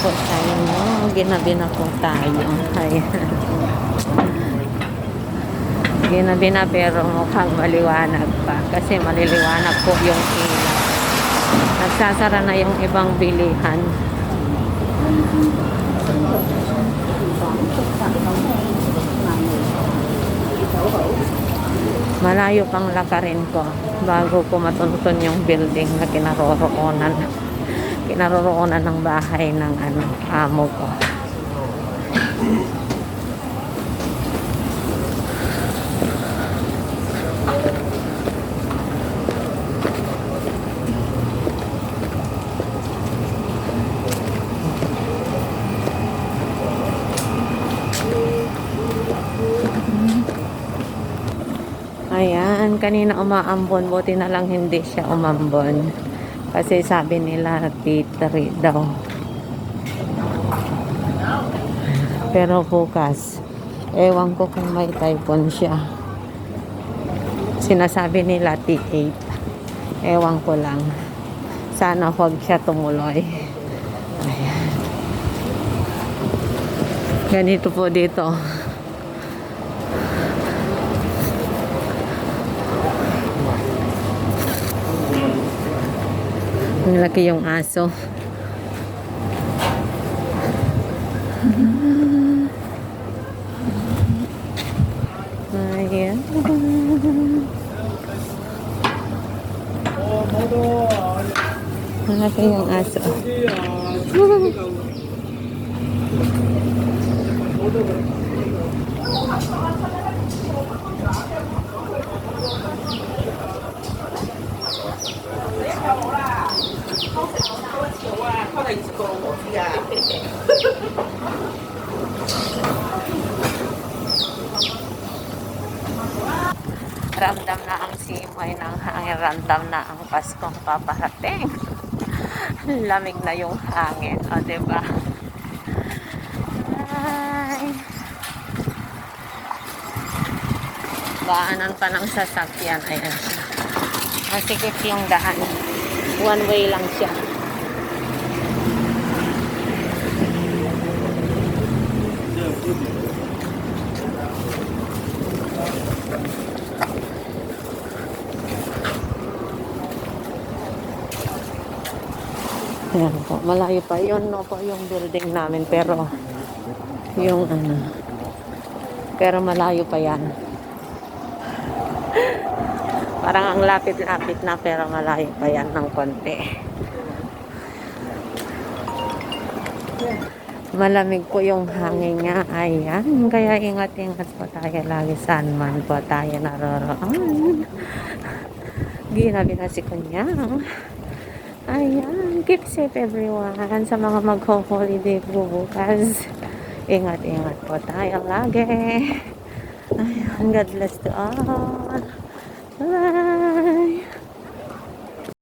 po sa inyo. Ginabi na po tayo. Ayan. Ginabi na pero mukhang maliwanag pa. Kasi maliliwanag po yung ilaw. Nagsasara na yung ibang bilihan. Malayo pang lakarin ko bago ko matuntun yung building na kinaroroonan kinaroroonan ng bahay ng ano, amo ko. Ayan, kanina umaambon, buti na lang hindi siya umambon. Kasi sabi nila T3 daw. Pero bukas, ewan ko kung may typhoon siya. Sinasabi nila T8. Ewan ko lang. Sana huwag siya tumuloy. Ayan. Ganito po dito. Ang laki yung aso. Ayan. Ang laki yung aso. Ramdam na ang simoy ng hangin. Ramdam na ang Paskong paparating. Lamig na yung hangin. O, diba? Ay. Baanan pa ng sasakyan. Ayan. Masikip yung daan. One way lang siya. Ayan po. Malayo pa. Yun no po yung building namin. Pero, yung ano, pero malayo pa yan. Parang ang lapit-lapit na pero malayo pa yan ng konti. Malamig po yung hangin nga. Ayan. Kaya ingat-ingat po tayo lagi saan man po tayo naroroon. Ginabi na si Kunyang. Ayan. Keep safe everyone. Sa mga mag-holiday po bukas. Ingat-ingat po tayo lagi. Ayan. God bless to all. 拜 拜